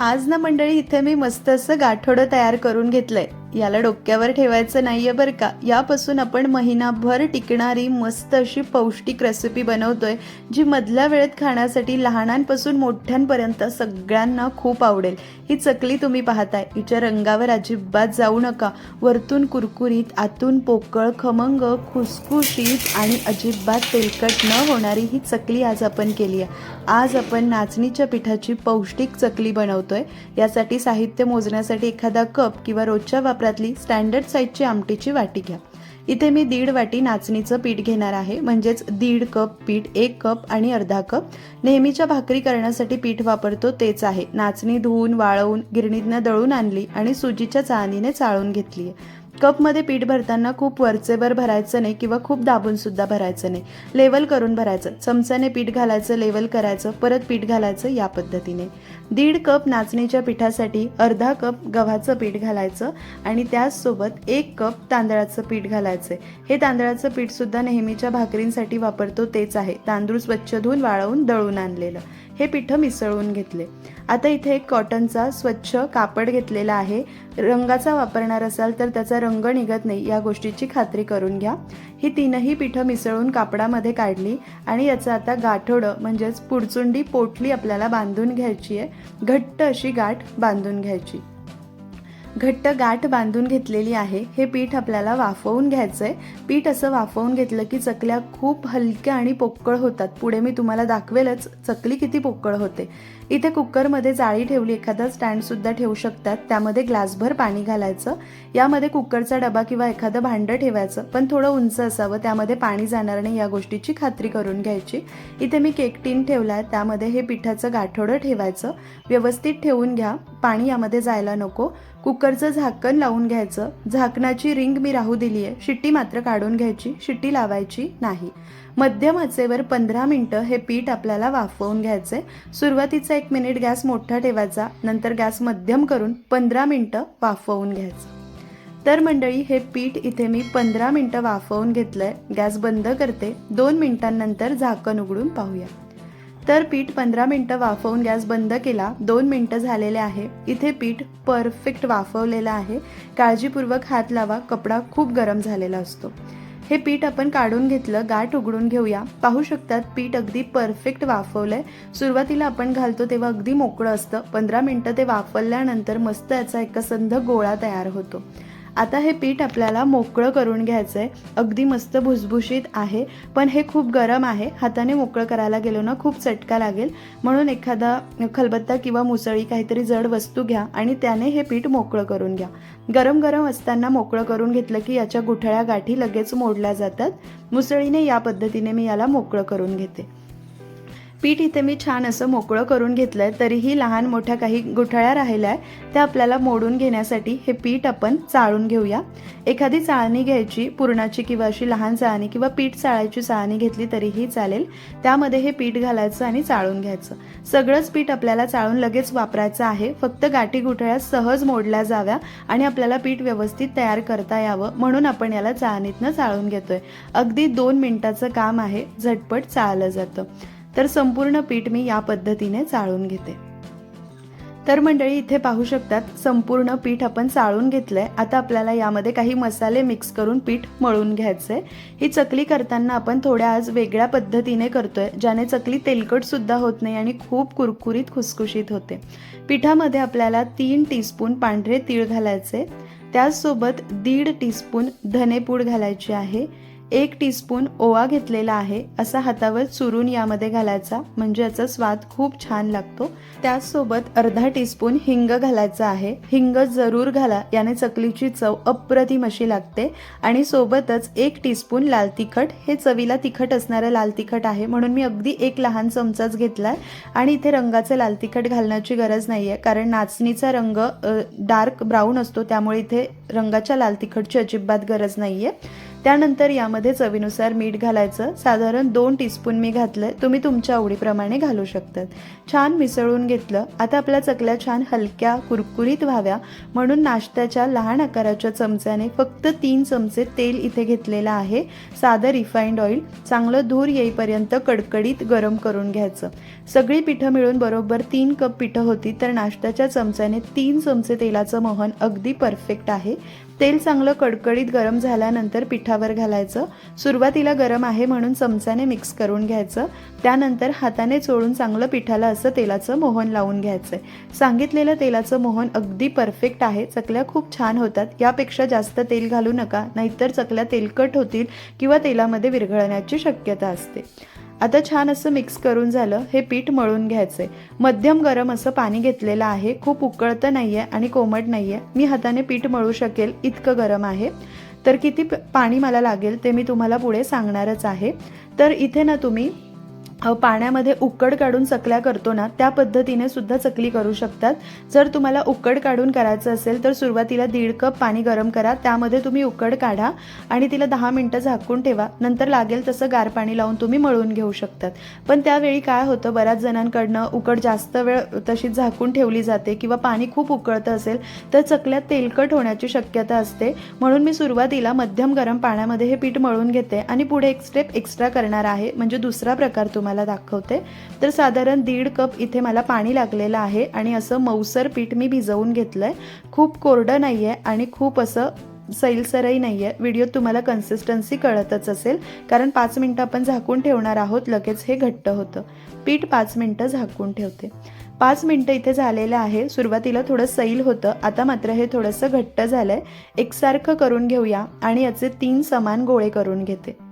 आज ना मंडळी इथे मी मस्त असं गाठोडं तयार करून घेतलंय. याला डोक्यावर ठेवायचं नाहीये बरं का. यापासून आपण महिनाभर टिकणारी मस्त अशी पौष्टिक रेसिपी बनवतोय जी मधल्या वेळेत खाण्यासाठी लहानांपासून मोठ्यांपर्यंत सगळ्यांना खूप आवडेल. ही चकली तुम्ही पाहताय. हिच्या रंगावर अजिबात जाऊ नका. वरतून कुरकुरीत आतून पोकळ खमंग खुसखुशीत आणि अजिबात तेलकट न होणारी ही चकली आज आपण केली आहे. आज आपण नाचणीच्या पिठाची पौष्टिक चकली बनवतोय. यासाठी साहित्य मोजण्यासाठी एखादा कप किंवा रोजच्या वापर वापरातली स्टँडर्ड साईजची आमटीची वाटी घ्या. इथे मी दीड वाटी नाचणीचं पीठ घेणार आहे. म्हणजेच दीड कप पीठ एक कप आणि अर्धा कप. नेहमीच्या भाकरी करण्यासाठी पीठ वापरतो तेच आहे. नाचणी धुवून वाळवून गिरणीतनं दळून आणली आणि सुजीच्या चाळणीने चाळून घेतली आहे कपमध्ये पीठ भरताना खूप वरचेवर भरायचं नाही किंवा खूप दाबून सुद्धा भरायचं नाही. लेवल करून भरायचं. चमच्याने पीठ घालायचं लेवल करायचं परत पीठ घालायचं या पद्धतीने. दीड कप नाचणीच्या पिठासाठी अर्धा कप गव्हाचं पीठ घालायचं आणि त्याचसोबत एक कप तांदळाचं पीठ घालायचं. हे तांदळाचं पीठसुद्धा नेहमीच्या भाकरींसाठी वापरतो तेच आहे. तांदूळ स्वच्छ धुवून वाळवून दळून आणलेलं. हे पिठं मिसळून घेतले. आता इथे एक कॉटनचा स्वच्छ कापड घेतलेला आहे. रंगाचा वापरणार असाल तर त्याचा रंग निघत नाही या गोष्टीची खात्री करून घ्या. ही तीनही पिठं मिसळून कापडामध्ये काढली आणि याचं आता गाठोडं म्हणजेच पुडचुंडी पोटली आपल्याला बांधून घ्यायची आहे. घट्ट अशी गाठ बांधून घ्यायची. घट्ट गाठ बांधून घेतलेली आहे. हे पीठ आपल्याला वाफवून घ्यायचं आहे पीठ असं वाफवून घेतलं की चकल्या खूप हलक्या आणि पोकळ होतात. पुढे मी तुम्हाला दाखवेलच चकली किती पोकळ होते. इथे कुकरमध्ये जाळी ठेवली एखादा स्टँडसुद्धा ठेवू शकतात. त्यामध्ये ग्लासभर पाणी घालायचं. यामध्ये कुकरचा डबा किंवा एखादं भांडं ठेवायचं. पण थोडं उंच असावं. त्यामध्ये पाणी जाणार नाही. या गोष्टीची खात्री करून घ्यायची. इथे मी केक टीन ठेवला आहे त्यामध्ये हे पिठाचं गाठोडं ठेवायचं. व्यवस्थित ठेवून घ्या. पाणी यामध्ये जायला नको. कुकरचं झाकण लावून घ्यायचं. झाकणाची रिंग मी राहू दिली आहे शिट्टी मात्र काढून घ्यायची. शिट्टी लावायची नाही. मध्यम आचेवर पंधरा मिनटं हे पीठ आपल्याला वाफवून घ्यायचे सुरुवातीचं एक मिनिट गॅस मोठा ठेवायचा नंतर गॅस मध्यम करून पंधरा मिनटं वाफवून घ्यायचं. तर मंडळी हे पीठ इथे मी पंधरा मिनटं वाफवून घेतलंय. गॅस बंद करते. दोन मिनिटांनंतर झाकण उघडून पाहूया. तर पीठ पंधरा मिनटं वाफवून गॅस बंद केला. दोन मिनटं झालेले आहे. इथे पीठ परफेक्ट वाफवलेलं आहे. काळजीपूर्वक हात लावा. कपडा खूप गरम झालेला असतो. हे पीठ आपण काढून घेतलं गाठ उघडून घेऊया. पाहू शकतात पीठ अगदी परफेक्ट वाफवलंय. सुरुवातीला आपण घालतो तेव्हा अगदी मोकळं असतं. पंधरा मिनटं ते वाफवल्यानंतर मस्त याचा एकसंध गोळा तयार होतो. आता हे पीठ आपल्याला मोकळं करून घ्यायचं आहे अगदी मस्त भुसभुशीत आहे पण हे खूप गरम आहे. हाताने मोकळं करायला गेलो ना खूप चटका लागेल. म्हणून एखादा खलबत्ता किंवा मुसळी काहीतरी जड वस्तू घ्या आणि त्याने हे पीठ मोकळं करून घ्या. गरम गरम असताना मोकळं करून घेतलं की याच्या गुठळ्या गाठी लगेच मोडल्या जातात. मुसळीने या पद्धतीने मी याला मोकळं करून घेते. पीठ इथे मी छान असं मोकळं करून घेतलं आहे तरीही लहान मोठ्या काही गुठळ्या राहिल्या आहे त्या आपल्याला मोडून घेण्यासाठी हे पीठ आपण चाळून घेऊया. एखादी चाळणी घ्यायची पुरणाची किंवा अशी लहान चाळणी किंवा पीठ चाळायची चाळणी घेतली तरीही चालेल. त्यामध्ये हे पीठ घालायचं आणि चाळून घ्यायचं. सगळंच पीठ आपल्याला चाळून लगेच वापरायचं आहे. फक्त गाठी गुठळ्या सहज मोडल्या जाव्या आणि आपल्याला पीठ व्यवस्थित तयार करता यावं म्हणून आपण याला चाळणीतनं चाळून घेतोय. अगदी दोन मिनिटाचं काम आहे झटपट चाळलं जातं. तर संपूर्ण पीठ मी या पद्धतीने चाळून घेते. तर मंडळी इथे पाहू शकतात संपूर्ण पीठ आपण चाळून घेतलंय. आता आपल्याला यामध्ये काही मसाले मिक्स करून पीठ मळून घ्यायचंय. ही चकली करताना आपण थोड्या आज वेगळ्या पद्धतीने करतोय ज्याने चकली तेलकट सुद्धा होत नाही आणि खूप कुरकुरीत खुसखुशीत होते. पिठामध्ये आपल्याला तीन टीस्पून पांढरे तीळ घालायचे. त्याचसोबत दीड टीस्पून धनेपूड घालायची आहे. एक टीस्पून ओवा घेतलेला आहे असा हातावर चुरून यामध्ये घालायचा. म्हणजे याचा स्वाद खूप छान लागतो. त्याचसोबत अर्धा टीस्पून हिंग घालायचा आहे. हिंग जरूर घाला याने चकलीची चव अप्रतिम अशी लागते. आणि सोबतच एक टीस्पून लाल तिखट. हे चवीला तिखट असणारं लाल तिखट आहे म्हणून मी अगदी एक लहान चमचाच घेतलाय. आणि इथे रंगाचं लाल तिखट घालण्याची गरज नाही आहे कारण नाचणीचा रंग डार्क ब्राऊन असतो त्यामुळे इथे रंगाच्या लाल तिखटची अजिबात गरज नाही आहे त्यानंतर यामध्ये चवीनुसार मीठ घालायचं. साधारण दोन टीस्पून मी घातलं तुम्ही तुमच्या आवडीप्रमाणे घालू शकतात. छान मिसळून घेतलं. आता आपल्या चकल्या छान हलक्या कुरकुरीत व्हाव्या. म्हणून नाश्त्याच्या लहान आकाराच्या चमच्याने फक्त तीन चमचे तेल इथे घेतलेलं आहे. साधं रिफाईंड ऑइल चांगलं धूर येईपर्यंत कडकडीत गरम करून घ्यायचं. सगळी पिठं मिळून बरोबर तीन कप पिठं होती तर नाश्त्याच्या चमच्याने तीन चमचे तेलाचं मोहन अगदी परफेक्ट आहे. तेल चांगलं कडकडीत गरम झाल्यानंतर पिठावर घालायचं. सुरुवातीला गरम आहे म्हणून चमचाने मिक्स करून घ्यायचं. त्यानंतर हाताने चोळून चांगलं पिठाला असं तेलाचं मोहन लावून घ्यायचं सांगितलेलं तेलाचं मोहन अगदी परफेक्ट आहे. चकल्या खूप छान होतात. यापेक्षा जास्त तेल घालू नका. नाहीतर चकल्या तेलकट होतील किंवा तेलामध्ये विरघळण्याची शक्यता असते. आता छान असं मिक्स करून झालं हे पीठ मळून घ्यायचंय. मध्यम गरम असं पाणी घेतलेलं आहे खूप उकळतं नाही आहे आणि कोमट नाही आहे मी हाताने पीठ मळू शकेल इतकं गरम आहे. तर किती प- पाणी मला लागेल ते मी तुम्हाला पुढे सांगणारच आहे. तर इथे ना तुम्ही पाण्यामध्ये उकड काढून चकल्या करतो ना त्या पद्धतीने सुद्धा चकली करू शकतात. जर तुम्हाला उकड काढून करायचं असेल तर सुरुवातीला दीड कप पाणी गरम करा. त्यामध्ये तुम्ही उकड काढा आणि तिला दहा मिनटं झाकून ठेवा. नंतर लागेल तसं गार पाणी लावून तुम्ही मळून घेऊ शकतात. पण त्यावेळी काय होतं बऱ्याच जणांकडनं उकड जास्त वेळ तशीच झाकून ठेवली जाते किंवा पाणी खूप उकळतं असेल तर चकल्यात तेलकट होण्याची शक्यता असते. म्हणून मी सुरुवातीला मध्यम गरम पाण्यामध्ये हे पीठ मळून घेते आणि पुढे एक स्टेप एक्स्ट्रा करणार आहे. म्हणजे दुसरा प्रकार तुम्हाला दाखवते. तर साधारण दीड कप इथे मला पाणी लागलेलं आहे आणि असं मऊसर पीठ मी भिजवून घेतलंय. खूप कोरडं नाही आहे आणि खूप असं सैलसरही नाही आहे व्हिडिओत तुम्हाला कन्सिस्टन्सी कळतच असेल. कारण पाच मिनटं आपण झाकून ठेवणार आहोत लगेच हे घट्ट होतं. पीठ पाच मिनटं झाकून ठेवते. पाच मिनटं इथे झालेलं आहे. सुरुवातीला थोडं सैल होतं. आता मात्र हे थोडंसं घट्ट झालं आहे एकसारखं करून घेऊया आणि याचे तीन समान गोळे करून घेते.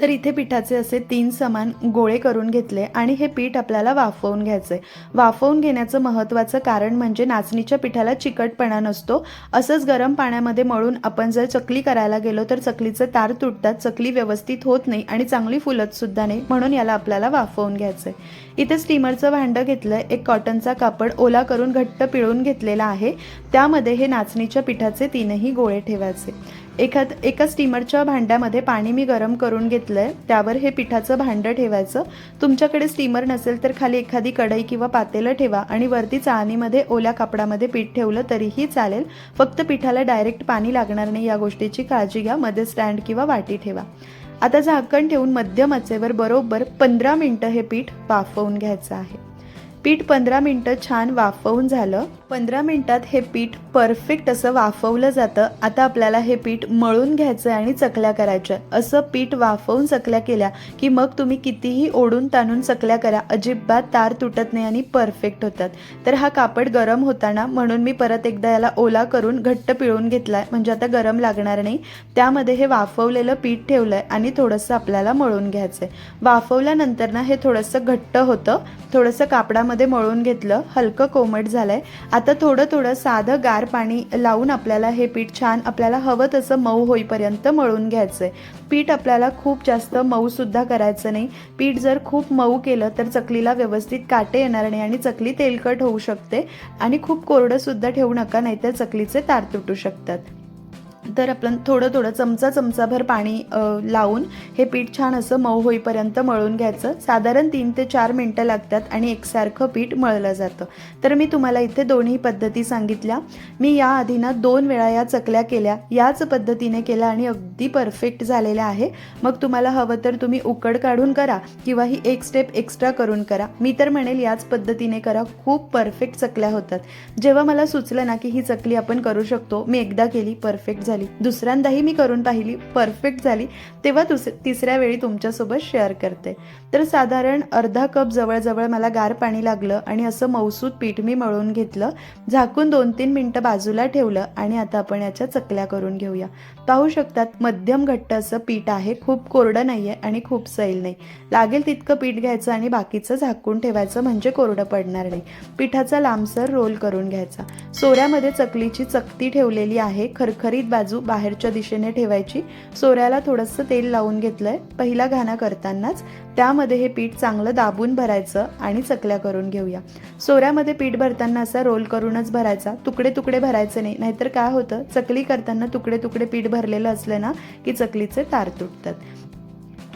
तर इथे पिठाचे असे तीन समान गोळे करून घेतले आणि हे पीठ आपल्याला वाफवून घ्यायचे वाफवून घेण्याचं महत्त्वाचं कारण म्हणजे नाचणीच्या पिठाला चिकटपणा नसतो. असंच गरम पाण्यामध्ये मळून आपण जर चकली करायला गेलो तर चकलीचे तार तुटतात चकली व्यवस्थित होत नाही आणि चांगली फुलत सुद्धा नाही म्हणून याला आपल्याला वाफवून घ्यायचं आहे इथे स्टीमरचं भांडं घेतलं एक कॉटनचा कापड ओला करून घट्ट पिळून घेतलेला आहे. त्यामध्ये हे नाचणीच्या पिठाचे तीनही गोळे ठेवायचे. एखाद एका स्टीमरच्या भांड्यामध्ये पाणी मी गरम करून घेतलं आहे त्यावर हे पिठाचं भांडं ठेवायचं. तुमच्याकडे स्टीमर नसेल तर खाली एखादी कढई किंवा पातेलं ठेवा आणि वरती चाळणीमध्ये ओल्या कापडामध्ये पीठ ठेवलं तरीही चालेल. फक्त पिठाला डायरेक्ट पाणी लागणार नाही या गोष्टीची काळजी घ्या मध्ये स्टँड किंवा वाटी ठेवा. आता झाकण ठेवून मध्यम आचेवर बरोबर पंधरा मिनटं हे पीठ वाफवून घ्यायचं आहे. पीठ पंधरा मिनटं छान वाफवून झालं. पंधरा मिनटात हे पीठ परफेक्ट असं वाफवलं जातं. आता आपल्याला हे पीठ मळून घ्यायचं आहे आणि चकल्या करायच्या असं पीठ वाफवून चकल्या केल्या की मग तुम्ही कितीही ओढून ताणून चकल्या करा. अजिबात तार तुटत नाही आणि परफेक्ट होतात. तर हा कापड गरम होताना म्हणून मी परत एकदा याला ओला करून घट्ट पिळून घेतलाय. म्हणजे आता गरम लागणार नाही. त्यामध्ये हे वाफवलेलं पीठ ठेवलंय आणि थोडंसं आपल्याला मळून घ्यायचंय. वाफवल्यानंतर ना हे थोडंसं घट्ट होतं. थोडंसं कापडामध्ये मळून घेतलं. हलकं कोमट झालंय. आता थोडं थोडं साधं गार पाणी लावून आपल्याला हे पीठ छान आपल्याला हवं तसं मऊ होईपर्यंत मळून घ्यायचं आहे पीठ आपल्याला खूप जास्त मऊसुद्धा करायचं नाही. पीठ जर खूप मऊ केलं तर चकलीला व्यवस्थित काटे येणार नाही आणि चकली तेलकट होऊ शकते आणि खूप कोरडंसुद्धा ठेवू नका नाहीतर चकलीचे तार तुटू शकतात. तर आपण थोडं थोडं चमचा चमचाभर पाणी लावून हे पीठ छान असं मऊ होईपर्यंत मळून घ्यायचं. साधारण तीन ते चार मिनटं लागतात आणि एकसारखं पीठ मळलं जातं. तर मी तुम्हाला इथे दोन्ही पद्धती सांगितल्या. मी या आधी ना दोन वेळा या चकल्या केल्या. याच पद्धतीने केल्या आणि अगदी परफेक्ट झालेल्या आहे. मग तुम्हाला हवं तर तुम्ही उकड काढून करा किंवा ही एक स्टेप एक्स्ट्रा करून करा. मी तर म्हणेल याच पद्धतीने करा. खूप परफेक्ट चकल्या होतात. जेव्हा मला सुचलं ना की ही चकली आपण करू शकतो मी एकदा केली परफेक्ट झाली. दुसऱ्यांदाही मी करून पाहिली परफेक्ट झाली. तेव्हा दुस तिसऱ्या वेळी तुमच्यासोबत शेअर करते. तर साधारण अर्धा कप जवळजवळ मला गार पाणी लागलं आणि असं मौसूद पीठ मी मळून घेतलं. झाकून दोन तीन मिनटं बाजूला ठेवलं आणि आता आपण याच्या चकल्या करून घेऊया. पाहू शकतात मध्यम घट्ट असं पीठ आहे. खूप कोरडं नाही आहे आणि खूप सैल नाही. लागेल तितकं पीठ घ्यायचं आणि बाकीचं झाकून ठेवायचं म्हणजे कोरडं पडणार नाही. पिठाचा लांबसर रोल करून घ्यायचा. सोऱ्यामध्ये चकलीची चकती ठेवलेली आहे. खरखरीत बाजू बाहेरच्या दिशेने ठेवायची. सोऱ्याला थोडंसं तेल लावून घेतलंय. पहिला घाणा करतानाच त्यामध्ये हे पीठ चांगलं दाबून भरायचं आणि चकल्या करून घेऊया. सोऱ्यामध्ये पीठ भरताना असा रोल करूनच भरायचा. तुकडे तुकडे भरायचे नाही. नाहीतर काय होतं? चकली करताना तुकडे तुकडे पीठ भरलेलं असलं ना की चकलीचे तार तुटतात.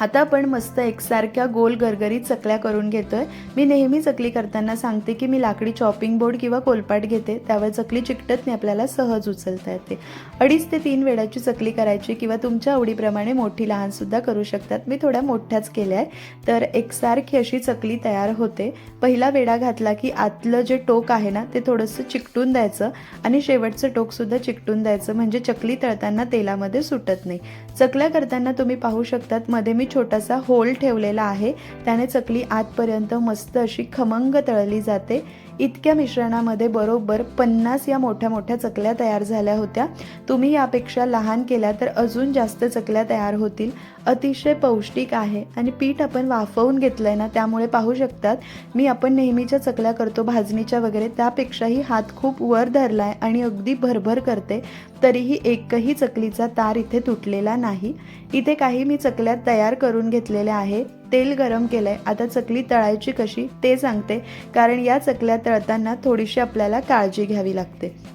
आता आपण मस्त एकसारख्या गोल गरगरीत चकल्या करून घेतोय. मी नेहमी चकली करताना सांगते की मी लाकडी चॉपिंग बोर्ड किंवा कोलपाट घेते. त्यावर चकली चिकटत नाही आपल्याला सहज उचलता येते. अडीच ते तीन वेळाची चकली करायची किंवा तुमच्या आवडीप्रमाणे मोठी लहानसुद्धा करू शकतात. मी थोड्या मोठ्याच केल्या आहे तर एकसारखी अशी चकली तयार होते. पहिला वेडा घातला की आतलं जे टोक आहे ना ते थोडंसं चिकटून द्यायचं आणि शेवटचं टोकसुद्धा चिकटून द्यायचं. म्हणजे चकली तळताना तेलामध्ये सुटत नाही. चकल्या करताना तुम्ही पाहू शकतात मध्ये मी छोटासा होल ठेवलेला आहे. त्याने चकली आतपर्यंत मस्त अशी खमंग तळली जाते. इतक्या मिश्रणामध्ये बरोबर पन्नास या मोठ्या मोठ्या चकल्या तयार झाल्या होत्या. तुम्ही यापेक्षा लहान केल्या तर अजून जास्त चकल्या तयार होतील. अतिशय पौष्टिक आहे आणि पीठ आपण वाफवून घेतलं आहे ना त्यामुळे पाहू शकतात. मी आपण नेहमीच्या चकल्या करतो भाजणीच्या वगैरे त्यापेक्षाही हात खूप वर धरला आहे आणि अगदी भरभर करते. तरीही एकही चकलीचा तार इथे तुटलेला नाही. इथे काही मी चकल्या तयार करून घेतलेल्या आहे. तेल गरम केलं आहे आता चकली तळायची कशी ते सांगते. कारण या चकल्या तळताना थोडीशी आपल्याला काळजी घ्यावी लागते.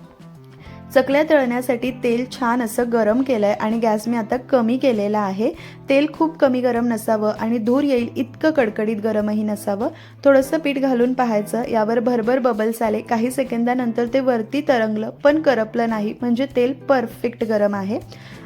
चकल्या तळण्यासाठी तेल छान असं गरम केलं आहे आणि गॅस मी आता कमी केलेला आहे. तेल खूप कमी गरम नसावं आणि धूर येईल इतकं कडकडीत गरमही नसावं. थोडंसं पीठ घालून पाहायचं. यावर भरभर बबल्स आले. काही सेकंदानंतर ते वरती तरंगलं पण करपलं नाही. म्हणजे तेल परफेक्ट गरम आहे.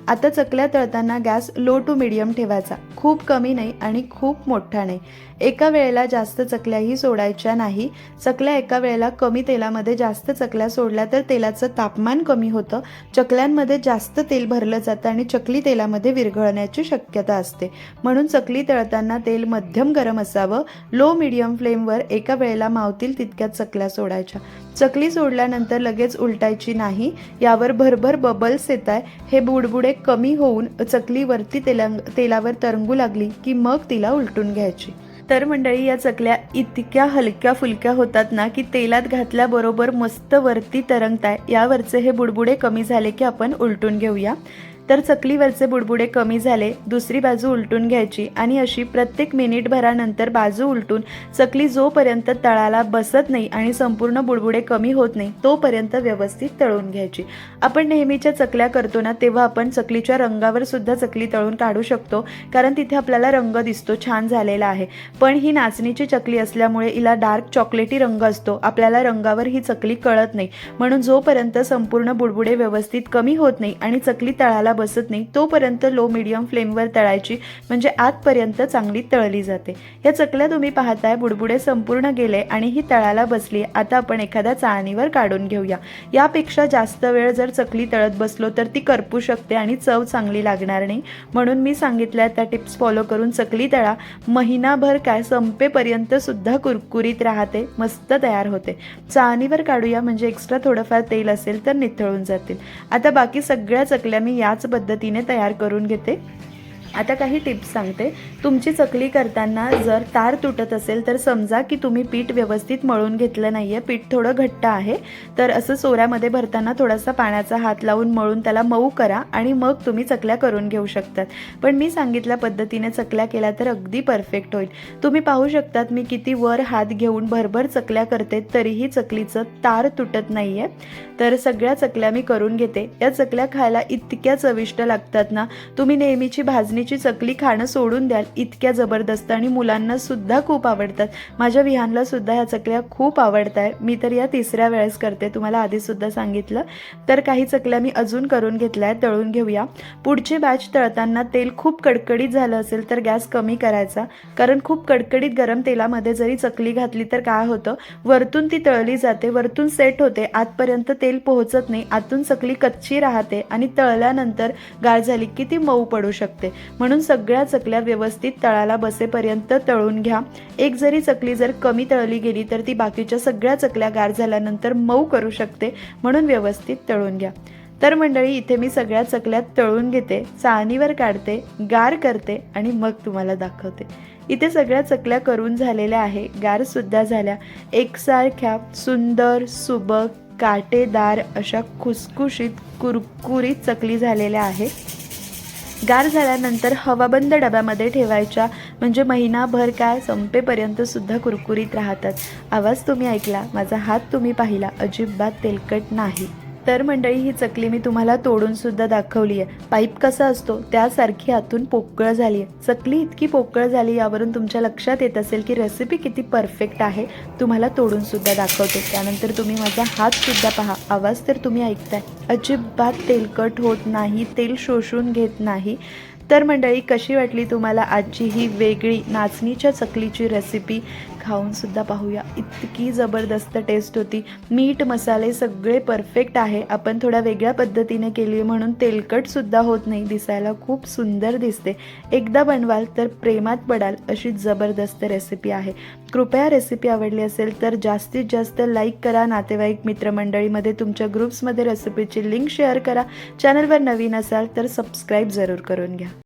आता चकल्या तळताना गॅस लो टू मिडियम ठेवायचा. खूप कमी नाही आणि खूप मोठा नाही. एका वेळेला जास्त चकल्याही सोडायच्या नाही. चकल्या एका वेळेला कमी तेलामध्ये जास्त चकल्या सोडल्या तर तेलाचं तापमान कमी होतं. चकल्यांमध्ये जास्त तेल भरलं जातं आणि चकली तेलामध्ये विरघळण्याची शक्यता असते. म्हणून चकली तळताना तेल मध्यम गरम असावं. लो मिडियम फ्लेमवर एका वेळेला मावतील तितक्यात चकल्या सोडायच्या. चकली सोडल्यानंतर लगेच उलटायची नाही यावर भरभर बबल्स येत आहे हे बुडबुडे कमी होऊन चकली वरती तेलांग तेलावर तरंगू लागली की मग तिला उलटून घ्यायची. तर मंडळी या चकल्या इतक्या हलक्या फुलक्या होतात ना की तेलात घातल्याबरोबर मस्त वरती तरंगताय. यावरचे हे बुडबुडे कमी झाले की आपण उलटून घेऊया. तर चकलीवरचे बुडबुडे कमी झाले दुसरी बाजू उलटून घ्यायची आणि अशी प्रत्येक मिनिटभरानंतर बाजू उलटून चकली जोपर्यंत तळाला बसत नाही आणि संपूर्ण बुडबुडे कमी होत नाही तोपर्यंत व्यवस्थित तळून घ्यायची. आपण नेहमीच्या चकल्या करतो ना तेव्हा आपण चकलीच्या रंगावर सुद्धा चकली तळून काढू शकतो कारण तिथे आपल्याला रंग दिसतो छान झालेला आहे. पण ही नाचणीची चकली असल्यामुळे हिला डार्क चॉकलेटी रंग असतो आपल्याला रंगावर ही चकली कळत नाही. म्हणून जोपर्यंत संपूर्ण बुडबुडे व्यवस्थित कमी होत नाही आणि चकली तळाला बसत नाही तोपर्यंत लो मिडियम फ्लेमवर तळायची म्हणजे आतपर्यंत चांगली तळली जाते. या चकल्या तुम्ही पाहताय बुडबुडे संपूर्ण गेले आणि ही तळाला बसली. आता आपण एखाद्या चाळणीवर काढून घेऊया. यापेक्षा जास्त वेळ जर चकली तळत बसलो तर ती करपू शकते आणि चव चांगली लागणार नाही. म्हणून मी सांगितल्या त्या टिप्स फॉलो करून चकली तळा. महिनाभर काय संपेपर्यंत सुद्धा कुरकुरीत राहते मस्त तयार होते. चाळणीवर काढूया म्हणजे एक्स्ट्रा थोडंफार तेल असेल तर निथळून जातील. आता बाकी सगळ्या चकल्या मी याच पद्धतीने तयार करून घेते. आता काही टिप्स सांगते. तुमची चकली करताना जर तार तुटत असेल तर समजा की तुम्ही पीठ व्यवस्थित मळून घेतलं नाही आहे पीठ थोडं घट्ट आहे तर असं सोऱ्यामध्ये भरताना थोडासा पाण्याचा हात लावून मळून त्याला मऊ करा आणि मग तुम्ही चकल्या करून घेऊ शकतात. पण मी सांगितल्या पद्धतीने चकल्या केल्या तर अगदी परफेक्ट होईल. तुम्ही पाहू शकतात मी किती वर हात घेऊन भरभर चकल्या करते तरीही चकलीचं तार तुटत नाही आहे तर सगळ्या चकल्या मी करून घेते. या चकल्या खायला इतक्या चविष्ट लागतात ना तुम्ही नेहमीची भाजणी भाजणीची चकली खाणं सोडून द्याल. इतक्या जबरदस्त आणि मुलांना सुद्धा खूप आवडतात. माझ्या विहानला सुद्धा ह्या चकल्या खूप आवडत आहे मी तर या तिसऱ्या वेळेस करते. तुम्हाला आधीसुद्धा सांगितलं. तर काही चकल्या मी अजून करून घेतल्या आहेत. तळून घेऊया. पुढची बॅच तळताना तेल खूप कडकडीत झालं असेल तर गॅस कमी करायचा. कारण खूप कडकडीत गरम तेलामध्ये जरी चकली घातली तर काय होतं? वरतून ती तळली जाते. वरतून सेट होते. आतपर्यंत तेल पोहोचत नाही. आतून चकली कच्ची राहते आणि तळल्यानंतर गाळ झाली की ती मऊ पडू शकते. म्हणून सगळ्या चकल्या व्यवस्थित तळाला बसेपर्यंत तळून घ्या. एक जरी चकली जर कमी तळली गेली तर ती बाकीच्या सगळ्या चकल्या गार झाल्यानंतर मऊ करू शकते म्हणून व्यवस्थित तळून घ्या. तर मंडळी इथे मी सगळ्या चकल्यात तळून घेते चाळणीवर काढते गार करते आणि मग तुम्हाला दाखवते. इथे सगळ्या चकल्या करून झालेल्या आहे गारसुद्धा झाल्या. एकसारख्या सुंदर सुबक काटेदार अशा खुसखुशीत कुरकुरीत चकली झालेल्या आहेत गार झाल्यानंतर हवाबंद डब्यामध्ये ठेवायच्या. म्हणजे महिनाभर काय संपेपर्यंत सुद्धा कुरकुरीत राहतात. आवाज तुम्ही ऐकला माझा हात तुम्ही पाहिला. अजिबात तेलकट नाही. तर मंडळी ही चकली मी तुम्हाला तोडून सुद्धा दाखवली आहे. पाईप कसा असतो त्यासारखी आतून पोकळ झाली आहे. चकली इतकी पोकळ झाली यावरून तुमच्या लक्षात येत असेल की रेसिपी किती परफेक्ट आहे तुम्हाला तोडून सुद्धा दाखवते. त्यानंतर तुम्ही माझा हात सुद्धा पहा. आवाज तर तुम्ही ऐकताय. अजिबात तेलकट होत नाही तेल शोषून घेत नाही. तर मंडळी कशी वाटली तुम्हाला आजची ही वेगळी नाचणीच्या चकलीची रेसिपी खाऊनसुद्धा पाहूया. इतकी जबरदस्त टेस्ट होती. मीठ मसाले सगळे परफेक्ट आहे. आपण थोड्या वेगळ्या पद्धतीने केली म्हणून तेलकटसुद्धा होत नाही. दिसायला खूप सुंदर दिसते. एकदा बनवाल तर प्रेमात पडाल अशी जबरदस्त रेसिपी आहे. कृपया रेसिपी आवडली असेल तर जास्तीत जास्त लाईक करा. नातेवाईक मित्रमंडळीमध्ये तुमच्या ग्रुप्समध्ये रेसिपीची लिंक शेअर करा. चॅनलवर नवीन असाल तर सबस्क्राईब जरूर करून घ्या.